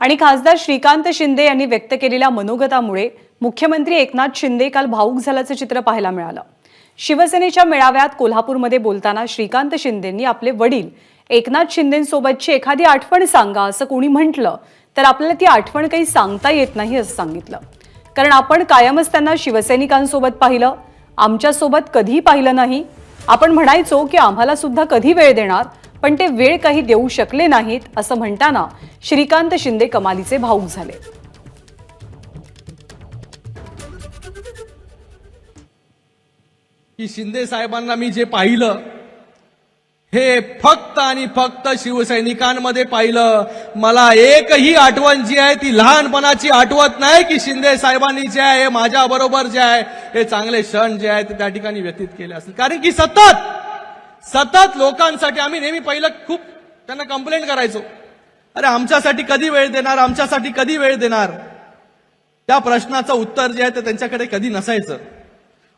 आणि खासदार श्रीकांत शिंदे यांनी व्यक्त केलेल्या मनोगतामुळे मुख्यमंत्री एकनाथ शिंदे काल भाऊक झाल्याचं चित्र पाहायला मिळालं. शिवसेनेच्या मेळाव्यात कोल्हापूरमध्ये बोलताना श्रीकांत शिंदेंनी आपले वडील एकनाथ शिंदेंसोबतची एखादी आठवण सांगा असं कोणी म्हटलं तर आपल्याला ती आठवण काही सांगता येत नाही असं सांगितलं. कारण आपण कायमच त्यांना शिवसैनिकांसोबत पाहिलं आमच्यासोबत कधीही पाहिलं नाही. आपण म्हणायचो की आम्हाला सुद्धा कधी वेळ देणार पण ते वेळ काही देऊ शकले नाहीत असं म्हणताना श्रीकांत शिंदे कमालीचे भाऊक झाले. की शिंदे साहेबांना मी जे पाहिलं हे फक्त आणि फक्त शिवसैनिकांमध्ये पाहिलं. मला एकही आठवण जी आहे ती लहानपणाची आठवत नाही की शिंदे साहेबांनी जे आहे माझ्या बरोबर जे आहे हे चांगले क्षण जे आहे ते त्या ठिकाणी व्यतीत केले असतील. कारण की सतत सतत लोकांसाठी आम्ही नेहमी पहिलं खूप त्यांना कंप्लेंट करायचो. अरे आमच्यासाठी कधी वेळ देणार? आमच्यासाठी कधी वेळ देणार? त्या प्रश्नाचं उत्तर जे आहे ते त्यांच्याकडे कधी नसायचं.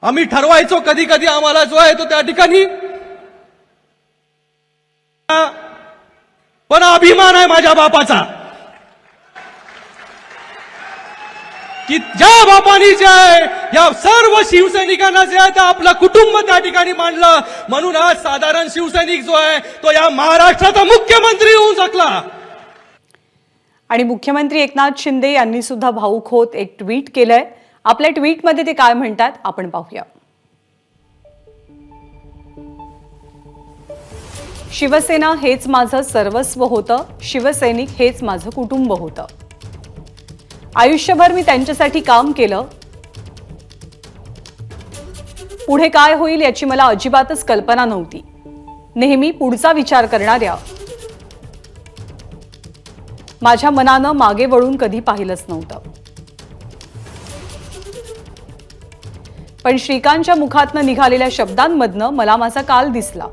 आम्ही ठरवायचो कधी कधी आम्हाला जो आहे तो त्या ठिकाणी. पण अभिमान आहे माझ्या बापाचा. की ज्या बापानी जे आहे या सर्व शिवसैनिकांना जे आहे ते आपलं कुटुंब त्या ठिकाणी मांडलं. म्हणून आज साधारण शिवसैनिक जो आहे तो या महाराष्ट्राचा मुख्यमंत्री होऊ शकला. आणि मुख्यमंत्री एकनाथ शिंदे यांनी सुद्धा भाऊक होत एक ट्विट केलंय. आपल्या ट्विटमध्ये ते काय म्हणतात आपण पाहूया. शिवसेना हेच माझं सर्वस्व होतं शिवसैनिक हेच माझं कुटुंब होतं. आयुष्यभर मी त्यांच्यासाठी काम केलं. पुढे काय होईल याची मला अजिबातच कल्पना नव्हती. नेहमी पुढचा विचार करणाऱ्या माझ्या मनानं मागे वळून कधी पाहिलंच नव्हतं. पण श्रीकांतच्या मुखातनं निघालेल्या शब्दांमधनं मला माझा काल दिसला.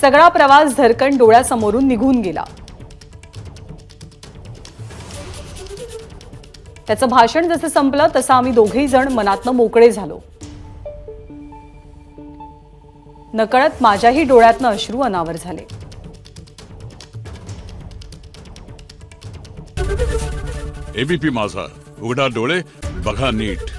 सगळा प्रवास धरकन डोळ्यासमोरून निघून गेला. त्याचं भाषण जसं संपलं तसं आम्ही दोघेही जण मनातनं मोकळे झालो. नकळत माझ्याही डोळ्यातनं अश्रू अनावर झाले. एबीपी माझा. उघडा डोळे बघा नीट.